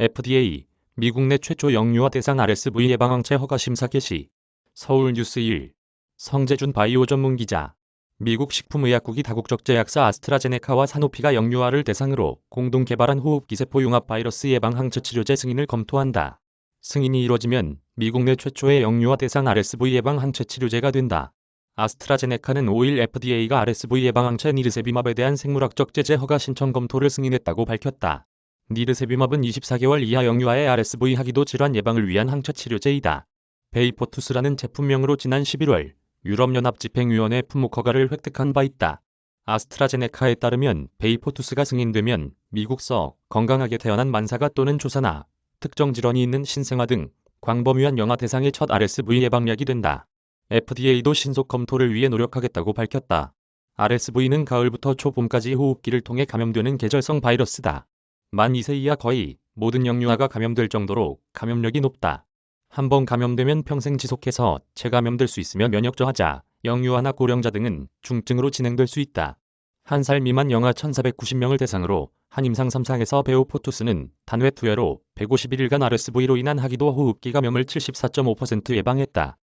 FDA, 미국 내 최초 영유아 대상 RSV 예방항체 허가 심사 개시. 서울 뉴스 1. 성재준 바이오 전문 기자. 미국 식품의약국이 다국적 제약사 아스트라제네카와 사노피가 영유아를 대상으로 공동 개발한 호흡기세포 융합 바이러스 예방 항체 치료제 승인을 검토한다. 승인이 이뤄지면 미국 내 최초의 영유아 대상 RSV 예방 항체 치료제가 된다. 아스트라제네카는 5일 FDA가 RSV 예방 항체 니르세비맙에 대한 생물학적 제재 허가 신청 검토를 승인했다고 밝혔다. 니르세비맙은 24개월 이하 영유아의 RSV 하기도 질환 예방을 위한 항체 치료제이다. 베이포투스라는 제품명으로 지난 11월 유럽연합 집행위원회 품목 허가를 획득한 바 있다. 아스트라제네카에 따르면 베이포투스가 승인되면 미국서 건강하게 태어난 만사가 또는 조사나 특정 질환이 있는 신생아 등 광범위한 영아 대상의 첫 RSV 예방약이 된다. FDA도 신속 검토를 위해 노력하겠다고 밝혔다. RSV는 가을부터 초봄까지 호흡기를 통해 감염되는 계절성 바이러스다. 만 2세 이하 거의 모든 영유아가 감염될 정도로 감염력이 높다. 한번 감염되면 평생 지속해서 재감염될 수 있으며 면역 저하자, 영유아나 고령자 등은 중증으로 진행될 수 있다. 한 살 미만 영아 1490명을 대상으로 한 임상 3상에서 베오포투스는 단회 투여로 151일간 RSV로 인한 하기도 호흡기 감염을 74.5% 예방했다.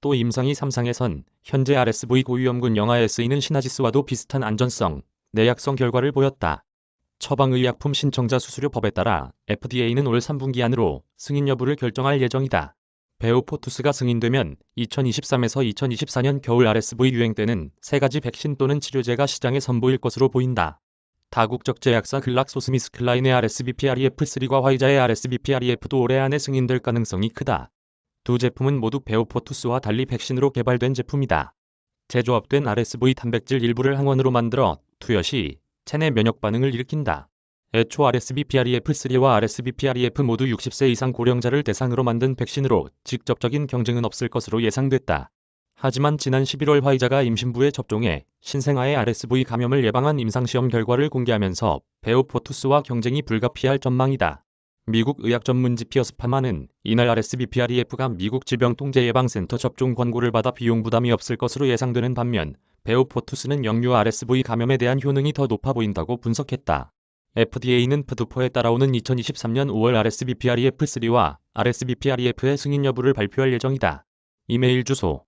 또 임상이 3상에선 현재 RSV 고위험군 영아에 쓰이는 시나지스와도 비슷한 안전성, 내약성 결과를 보였다. 처방의약품 신청자 수수료 법에 따라 FDA는 올 3분기 안으로 승인 여부를 결정할 예정이다. 베오포투스가 승인되면 2023에서 2024년 겨울 RSV 유행 때는 세 가지 백신 또는 치료제가 시장에 선보일 것으로 보인다. 다국적 제약사 글락소스미스클라인의 RSVPREF3과 화이자의 RSVPREF도 올해 안에 승인될 가능성이 크다. 두 제품은 모두 베오포투스와 달리 백신으로 개발된 제품이다. 제조합된 RSV 단백질 일부를 항원으로 만들어 투여 시 체내 면역 반응을 일으킨다. 애초 RSVPREF3와 RSVPREF 모두 60세 이상 고령자를 대상으로 만든 백신으로 직접적인 경쟁은 없을 것으로 예상됐다. 하지만 지난 11월 화이자가 임신부에 접종해 신생아의 RSV 감염을 예방한 임상시험 결과를 공개하면서 베오포투스와 경쟁이 불가피할 전망이다. 미국 의학 전문지 피어스파마는 이날 RSVPREF가 미국 질병통제예방센터 접종 권고를 받아 비용 부담이 없을 것으로 예상되는 반면 베오포투스는 영유 RSV 감염에 대한 효능이 더 높아 보인다고 분석했다. FDA는 푸드포에 따라오는 2023년 5월 RSVPREF3와 RSVPREF의 승인 여부를 발표할 예정이다. 이메일 주소